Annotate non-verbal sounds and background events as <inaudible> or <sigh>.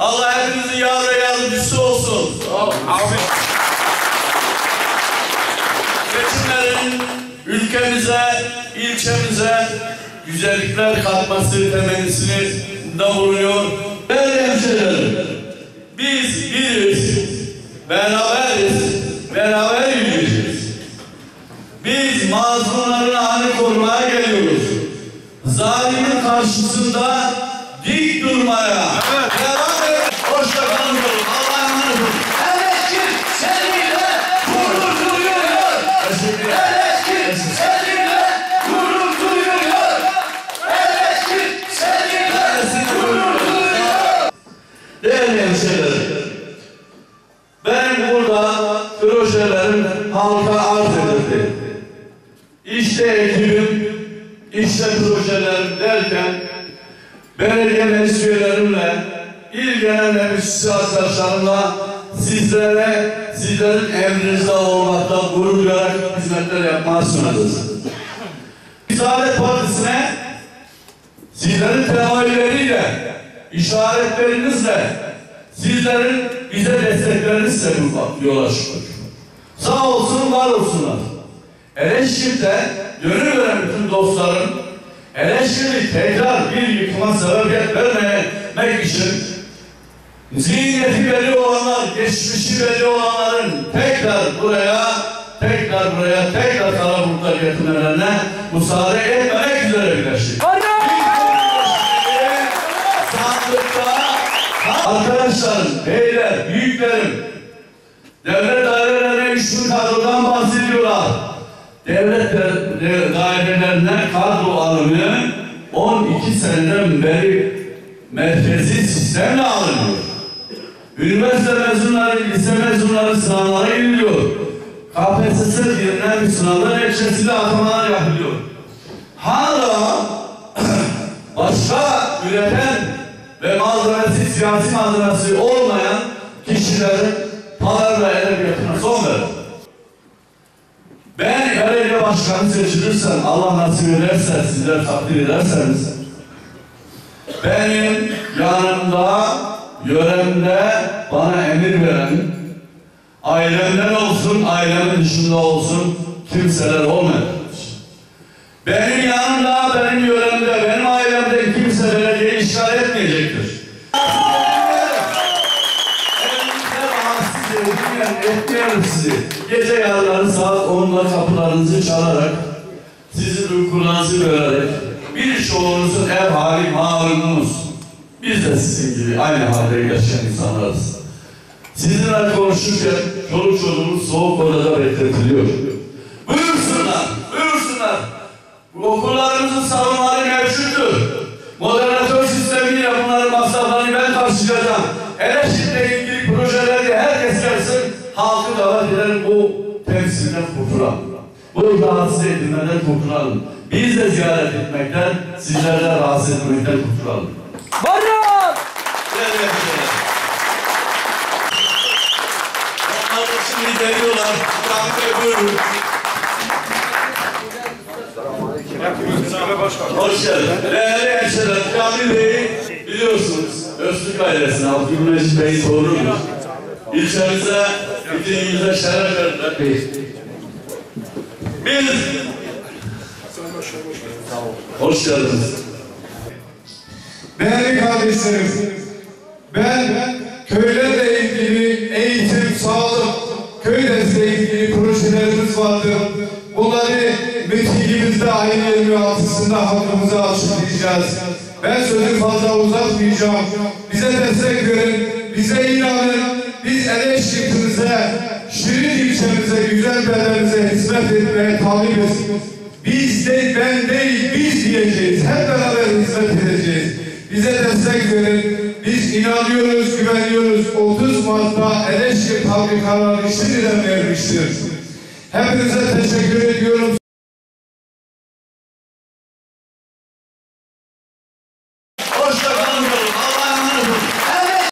Allah hepinizin yar ve yardımcısı olsun. Amin. Seçimlerin ülkemize, ilçemize güzellikler katması temennisini da bulunuyor. Değerli hemşehrilerim, biz biriz, beraberiz, beraber yürüyeceğiz. Biz mazlumların hakkını korumaya geliyoruz. Zalimin karşısında dik durmaya. Evet. Devam Hemşehrilerim, ben burada projelerim halka arz edildi. İşte ekibim, işte projelerim derken belediye meclis üyelerimle, il genel meclis arkadaşlarımla sizlere, sizlerin emrinizde olmakta gurur duyarak hizmetler yapmaya sunarız. Saadet Partisi'ne sizlerin temayülleriyle, işaretlerinizle, sizlerin bize desteklerinizle bu yola çıkıyor. Sağ olsun, var olsunlar. Eleştirde gönül veren bütün dostlarım, eleştiri tekrar bir yıkıma sebebiyet vermemek için zihniyeti belli olanlar, geçmişi belli olanların tekrar buraya, tekrar buraya, tekrar Karabuk'ta getirmelerine müsaade etmemek üzere birleştik. Arkadaşlarım, beyler, büyüklerim, devlet dairelerine üç bin kadrodan bahsediyorlar. Devlet de- de- dairelerine kadro alımı 12 seneden beri merkezi sistemle alınıyor. Üniversite mezunları, lise mezunları sınavlara giriliyor. KPSS denilen bir sınavlar neticesiyle atamalar yapılıyor. Hala <clears throat> başka üreten ve malzemesi, siyasi malzemesi olmayan kişilerin palavra edebiyatına son verin. Ben belediye başkanı seçilirsem, Allah nasip ederse, sizler takdir ederseniz, benim yanımda, yöremde bana emir veren, ailemden olsun, ailemin dışında olsun kimseler olmadı. Benim yanımda, etmeyelim sizi. Gece yarıları saat 10'da kapılarınızı çalarak, sizin uykularınızı bölerek, birçoğunuzun ev hali malumumuz. Biz de sizin gibi aynı halde yaşayan insanlarız. Sizinle konuşurken çoluk çocuğumuz soğuk odada bekletiliyor. Buyursunlar, buyursunlar. Bu Okullarımızın salonları mevcuttur. Moderatör sistemiyle bunların masraflarını ben karşılayacağım. Eleştirle bu temsilden kurtulalım. Bu rahatsız edilmeden kurtulalım. Biz de ziyaret etmekten, sizler de rahatsız etmekten kurtulalım. Varın! Değerli hemşehriler. Onlar şimdi geliyorlar. Bey buyurun. Hoş geldin. Değerli hemşehriler, Kamil Bey'i biliyorsunuz. Öztürk ailesine, Abdülmecit Bey'in torunudur. İlçemize, bütünümüze şeref verdiler. Biz... Hoş geldiniz. Değerli kardeşlerim, ben köylerle ilgili eğitim, sağlık, köy desteği ilgili projelerimiz vardı. Bunları mitingimizde ayın 26'sında halkımıza açıklayacağız. Ben sözü fazla uzatmayacağım. Bize destek verin, bize inanın. Biz Eleştirtimize, Şirin ilçemize, güzel beldemize hizmet etmeye talibiz. Biz de ben değil biz diyeceğiz. Hep beraber hizmet edeceğiz. Bize destek verin. Biz inanıyoruz, güveniyoruz. 30 Mart'ta Eleştir fabrikaları şimdiden vermiştir. Hepinize teşekkür ediyorum.